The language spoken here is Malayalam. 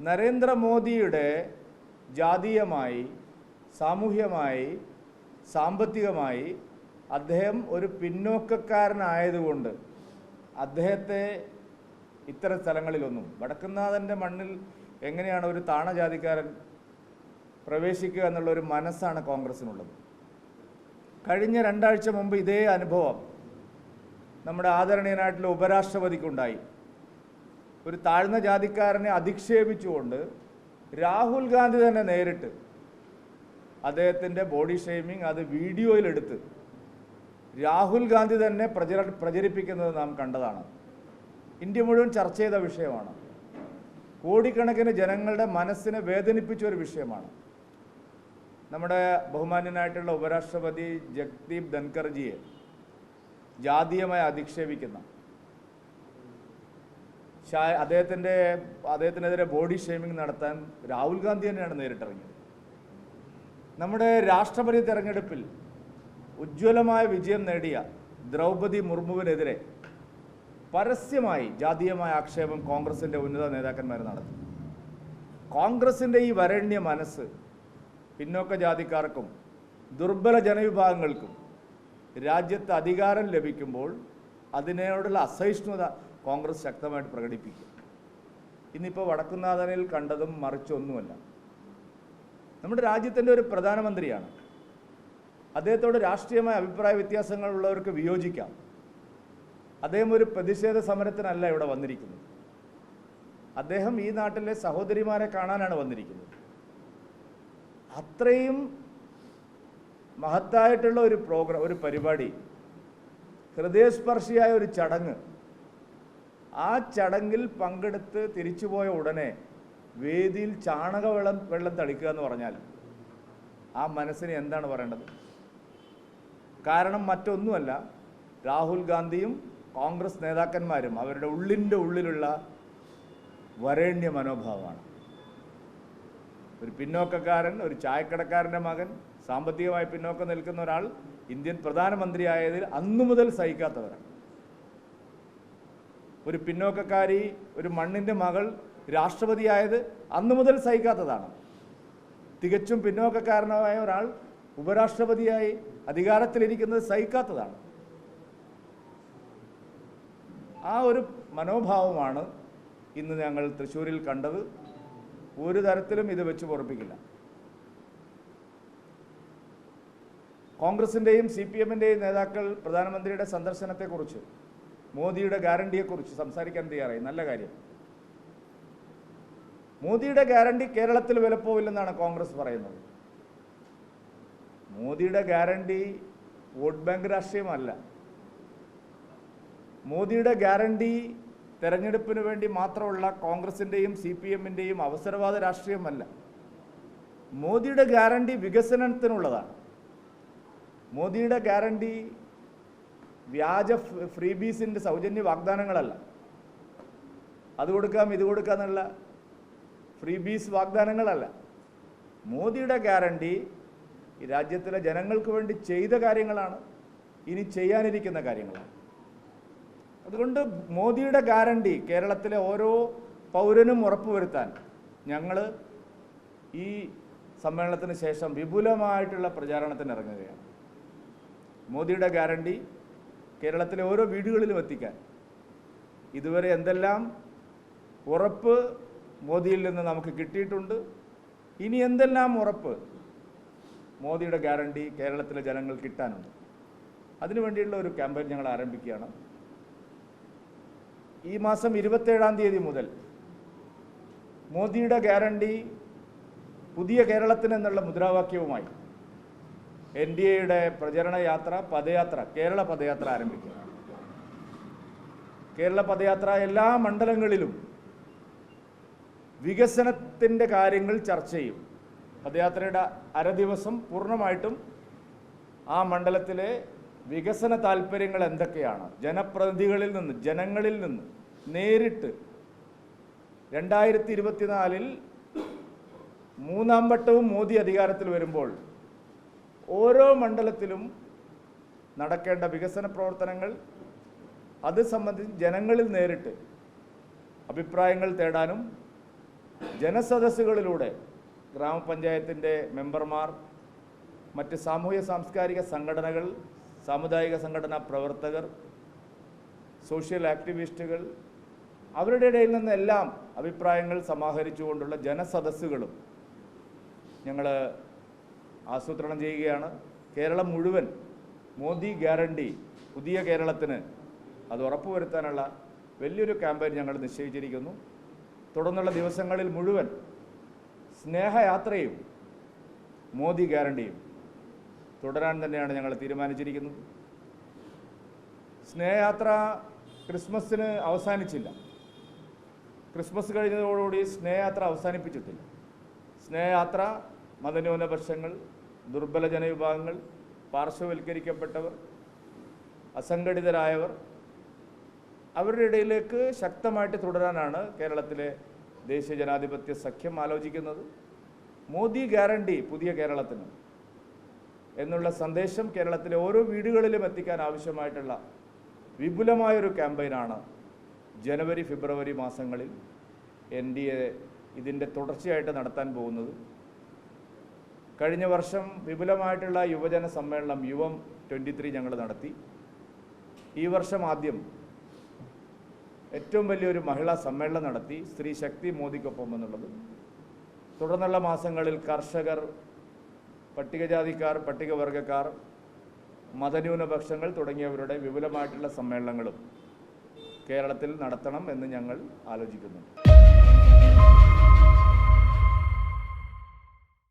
നരേന്ദ്രമോദിയുടെ ജാതീയമായി സാമൂഹ്യമായി സാമ്പത്തികമായി അദ്ദേഹം ഒരു പിന്നോക്കക്കാരനായതുകൊണ്ട് അദ്ദേഹത്തെ ഇത്തരം സ്ഥലങ്ങളിലൊന്നും വടക്കുന്നാഥന്റെ മണ്ണിൽ എങ്ങനെയാണ് ഒരു താണജാതിക്കാരൻ പ്രവേശിക്കുക എന്നുള്ള ഒരു മനസ്സാണ് കോൺഗ്രസിനുള്ളത് കഴിഞ്ഞ രണ്ടാഴ്ച മുമ്പ് ഇതേ അനുഭവം നമ്മുടെ ആദരണീയനായിട്ടുള്ള ഉപരാഷ്ട്രപതിക്കുണ്ടായി. ഒരു താഴ്ന്ന ജാതിക്കാരനെ അധിക്ഷേപിച്ചുകൊണ്ട് രാഹുൽ ഗാന്ധി തന്നെ നേരിട്ട് അദ്ദേഹത്തിന്റെ ബോഡി ഷെയ്മിങ് അത് വീഡിയോയിലെടുത്ത് രാഹുൽ ഗാന്ധി തന്നെ പ്രചര പ്രചരിപ്പിക്കുന്നത് നാം കണ്ടതാണ്. ഇന്ത്യ മുഴുവൻ ചർച്ച ചെയ്ത വിഷയമാണ്. കോടിക്കണക്കിന് ജനങ്ങളുടെ മനസ്സിനെ വേദനിപ്പിച്ച ഒരു വിഷയമാണ്. നമ്മുടെ ബഹുമാന്യനായിട്ടുള്ള ഉപരാഷ്ട്രപതി ജഗ്ദീപ് ധൻകർജിയെ ജാതീയമായി അധിക്ഷേപിക്കുന്ന ഷാ- അദ്ദേഹത്തിന്റെ അദ്ദേഹത്തിനെതിരെ ബോഡി ഷെയ്മിങ് നടത്താൻ രാഹുൽ ഗാന്ധി തന്നെയാണ് നേരിട്ടിറങ്ങിയത്. നമ്മുടെ രാഷ്ട്രപതി തെരഞ്ഞെടുപ്പിൽ ഉജ്ജ്വലമായ വിജയം നേടിയ ദ്രൗപതി മുർമുവിനെതിരെ പരസ്യമായി ജാതീയമായ ആക്ഷേപം കോൺഗ്രസിന്റെ ഉന്നത നേതാക്കന്മാർ നടത്തി. കോൺഗ്രസിന്റെ ഈ വരണ്യ മനസ്സ് പിന്നോക്ക ജാതിക്കാർക്കും ദുർബല ജനവിഭാഗങ്ങൾക്കും രാജ്യത്ത് അധികാരം ലഭിക്കുമ്പോൾ അതിനോടുള്ള അസഹിഷ്ണുത കോൺഗ്രസ് ശക്തമായിട്ട് പ്രകടിപ്പിക്കും. ഇന്നിപ്പോൾ വടക്കുന്നാഥനിൽ കണ്ടതും മറിച്ചൊന്നുമല്ല നമ്മുടെ രാജ്യത്തിന്റെ ഒരു പ്രധാനമന്ത്രിയാണ്. അദ്ദേഹത്തോട് രാഷ്ട്രീയമായ അഭിപ്രായ വ്യത്യാസങ്ങളുള്ളവർക്ക് വിയോജിക്കാം. അദ്ദേഹം ഒരു പ്രതിഷേധ സമരത്തിനല്ല ഇവിടെ വന്നിരിക്കുന്നത്. അദ്ദേഹം ഈ നാട്ടിലെ സഹോദരിമാരെ കാണാനാണ് വന്നിരിക്കുന്നത്. അത്രയും മഹത്തായിട്ടുള്ള ഒരു പ്രോഗ്രാം ഒരു പരിപാടി ഹൃദയസ്പർശിയായ ഒരു ചടങ്ങ് ആ ചടങ്ങിൽ പങ്കെടുത്ത് തിരിച്ചുപോയ ഉടനെ വേദിയിൽ ചാണക വെള്ളം വെള്ളം തളിക്കുക എന്ന് പറഞ്ഞാൽ ആ മനസ്സിന് എന്താണ് പറയേണ്ടത്? കാരണം മറ്റൊന്നുമല്ല രാഹുൽ ഗാന്ധിയും കോൺഗ്രസ് നേതാക്കന്മാരും അവരുടെ ഉള്ളിന്റെ ഉള്ളിലുള്ള വരേണ്യ മനോഭാവമാണ്. ഒരു പിന്നോക്കക്കാരൻ ഒരു ചായക്കടക്കാരന്റെ മകൻ സാമ്പത്തികമായി പിന്നോക്കം നിൽക്കുന്ന ഒരാൾ ഇന്ത്യൻ പ്രധാനമന്ത്രിയായതിൽ അന്നു മുതൽ സഹിക്കാത്തവരാണ്. ഒരു പിന്നോക്കക്കാരി ഒരു മണ്ണിന്റെ മകൾ രാഷ്ട്രപതിയായത് അന്നു മുതൽ സഹിക്കാത്തതാണ്. തികച്ചും പിന്നോക്കക്കാരനായ ഒരാൾ ഉപരാഷ്ട്രപതിയായി അധികാരത്തിലിരിക്കുന്നത് സഹിക്കാത്തതാണ്. ആ ഒരു മനോഭാവമാണ് ഇന്ന് ഞങ്ങൾ തൃശ്ശൂരിൽ കണ്ടത്. ഒരു തരത്തിലും ഇത് വെച്ച് പൊറപ്പിക്കില്ല. കോൺഗ്രസിന്റെയും സി പി എമ്മിന്റെയും നേതാക്കൾ പ്രധാനമന്ത്രിയുടെ സന്ദർശനത്തെക്കുറിച്ച് മോദിയുടെ ഗ്യാരണ്ടിയെക്കുറിച്ച് സംസാരിക്കാൻ തയ്യാറായി. നല്ല കാര്യം. മോദിയുടെ ഗ്യാരണ്ടി കേരളത്തിൽ വിലപ്പോവില്ലെന്നാണ് കോൺഗ്രസ് പറയുന്നത്. മോദിയുടെ ഗ്യാരണ്ടി വോട്ട് ബാങ്ക് രാഷ്ട്രീയമല്ല. മോദിയുടെ ഗ്യാരണ്ടി തെരഞ്ഞെടുപ്പിന് വേണ്ടി മാത്രമുള്ള കോൺഗ്രസിന്റെയും സി പി എമ്മിന്റെയും അവസരവാദ രാഷ്ട്രീയമല്ല. മോദിയുടെ ഗ്യാരണ്ടി വികസനത്തിനുള്ളതാണ്. മോദിയുടെ ഗ്യാരണ്ടി വ്യാജ ഫ്രീ ബീസിന്റെ സൗജന്യ വാഗ്ദാനങ്ങളല്ല. അത് കൊടുക്കാം ഇത് കൊടുക്കാം എന്നുള്ള ഫ്രീ ബീസ് വാഗ്ദാനങ്ങളല്ല. മോദിയുടെ ഗ്യാരണ്ടി ഈ രാജ്യത്തിലെ ജനങ്ങൾക്ക് വേണ്ടി ചെയ്ത കാര്യങ്ങളാണ് ഇനി ചെയ്യാനിരിക്കുന്ന കാര്യങ്ങളാണ്. അതുകൊണ്ട് മോദിയുടെ ഗ്യാരണ്ടി കേരളത്തിലെ ഓരോ പൗരനും ഉറപ്പുവരുത്താൻ ഞങ്ങൾ ഈ സമ്മേളനത്തിന് ശേഷം വിപുലമായിട്ടുള്ള പ്രചാരണത്തിന് ഇറങ്ങുകയാണ്. മോദിയുടെ ഗ്യാരണ്ടി കേരളത്തിലെ ഓരോ വീടുകളിലും എത്തിക്കാൻ. ഇതുവരെ എന്തെല്ലാം ഉറപ്പ് മോദിയിൽ നിന്ന് നമുക്ക് കിട്ടിയിട്ടുണ്ട്. ഇനി എന്തെല്ലാം ഉറപ്പ് മോദിയുടെ ഗ്യാരണ്ടി കേരളത്തിലെ ജനങ്ങൾ കിട്ടാനുണ്ട്. അതിനുവേണ്ടിയുള്ള ഒരു ക്യാമ്പയിൻ ഞങ്ങൾ ആരംഭിക്കുകയാണ്. ഈ മാസം ഇരുപത്തേഴാം തീയതി മുതൽ മോദിയുടെ ഗ്യാരണ്ടി പുതിയ കേരളത്തിന് എന്നുള്ള മുദ്രാവാക്യവുമായി എൻ ഡി എയുടെ പ്രചരണ യാത്ര പദയാത്ര കേരള പദയാത്ര ആരംഭിക്കുക കേരള പദയാത്ര എല്ലാ മണ്ഡലങ്ങളിലും വികസനത്തിന്റെ കാര്യങ്ങൾ ചർച്ച ചെയ്യും. പദയാത്രയുടെ അര ദിവസം പൂർണമായിട്ടും ആ മണ്ഡലത്തിലെ വികസന താല്പര്യങ്ങൾ എന്തൊക്കെയാണ്? ജനപ്രതിനിധികളിൽ നിന്ന് ജനങ്ങളിൽ നിന്ന് നേരിട്ട് രണ്ടായിരത്തി ഇരുപത്തിനാലിൽ മൂന്നാം വട്ടവും മോദി അധികാരത്തിൽ വരുമ്പോൾ ഓരോ മണ്ഡലത്തിലും നടക്കേണ്ട വികസന പ്രവർത്തനങ്ങൾ അത് സംബന്ധിച്ച് ജനങ്ങളിൽ നേരിട്ട് അഭിപ്രായങ്ങൾ തേടാനും ജനസദസ്സുകളിലൂടെ ഗ്രാമപഞ്ചായത്തിന്റെ മെമ്പർമാർ മറ്റ് സാമൂഹ്യ സാംസ്കാരിക സംഘടനകൾ സാമുദായിക സംഘടനാ പ്രവർത്തകർ സോഷ്യൽ ആക്ടിവിസ്റ്റുകൾ അവരുടെ ഇടയിൽ നിന്നെല്ലാം അഭിപ്രായങ്ങൾ സമാഹരിച്ചുകൊണ്ടുള്ള ജനസദസ്സുകളും ഞങ്ങൾ ആസൂത്രണം ചെയ്യുകയാണ്. കേരളം മുഴുവൻ മോദി ഗ്യാരണ്ടി പുതിയ കേരളത്തിന് അത് ഉറപ്പുവരുത്താനുള്ള വലിയൊരു ക്യാമ്പയിൻ ഞങ്ങൾ നിശ്ചയിച്ചിരിക്കുന്നു. തുടർന്നുള്ള ദിവസങ്ങളിൽ മുഴുവൻ സ്നേഹയാത്രയും മോദി ഗ്യാരണ്ടിയും തുടരാൻ തന്നെയാണ് ഞങ്ങൾ തീരുമാനിച്ചിരിക്കുന്നത്. സ്നേഹയാത്ര ക്രിസ്മസിന് അവസാനിച്ചില്ല. ക്രിസ്മസ് കഴിഞ്ഞതോടുകൂടി സ്നേഹയാത്ര അവസാനിപ്പിച്ചിട്ടില്ല. സ്നേഹയാത്ര മതന്യൂനപക്ഷങ്ങൾ ദുർബല ജനവിഭാഗങ്ങൾ പാർശ്വവൽക്കരിക്കപ്പെട്ടവർ അസംഘടിതരായവർ അവരുടെ ഇടയിലേക്ക് ശക്തമായിട്ട് തുടരാനാണ് കേരളത്തിലെ ദേശീയ ജനാധിപത്യ സഖ്യം ആലോചിക്കുന്നത്. മോദി ഗ്യാരണ്ടി പുതിയ കേരളത്തിന് എന്നുള്ള സന്ദേശം കേരളത്തിലെ ഓരോ വീടുകളിലും എത്തിക്കാൻ ആവശ്യമായിട്ടുള്ള വിപുലമായൊരു ക്യാമ്പയിനാണ് ജനുവരി ഫെബ്രുവരി മാസങ്ങളിൽ എൻ ഡി എ ഇതിന്റെ തുടർച്ചയായിട്ട് നടത്താൻ പോകുന്നത്. കഴിഞ്ഞ വർഷം വിപുലമായിട്ടുള്ള യുവജന സമ്മേളനം യുവം ട്വന്റി ത്രീ ഞങ്ങൾ നടത്തി. ഈ വർഷം ആദ്യം ഏറ്റവും വലിയൊരു മഹിളാ സമ്മേളനം നടത്തി സ്ത്രീ ശക്തി മോദിക്കൊപ്പം എന്നുള്ളത്. തുടർന്നുള്ള മാസങ്ങളിൽ കർഷകർ പട്ടികജാതിക്കാർ പട്ടികവർഗക്കാർ മതന്യൂനപക്ഷങ്ങൾ തുടങ്ങിയവരുടെ വിപുലമായിട്ടുള്ള സമ്മേളനങ്ങളും കേരളത്തിൽ നടത്തണം എന്ന് ഞങ്ങൾ ആലോചിക്കുന്നുണ്ട്.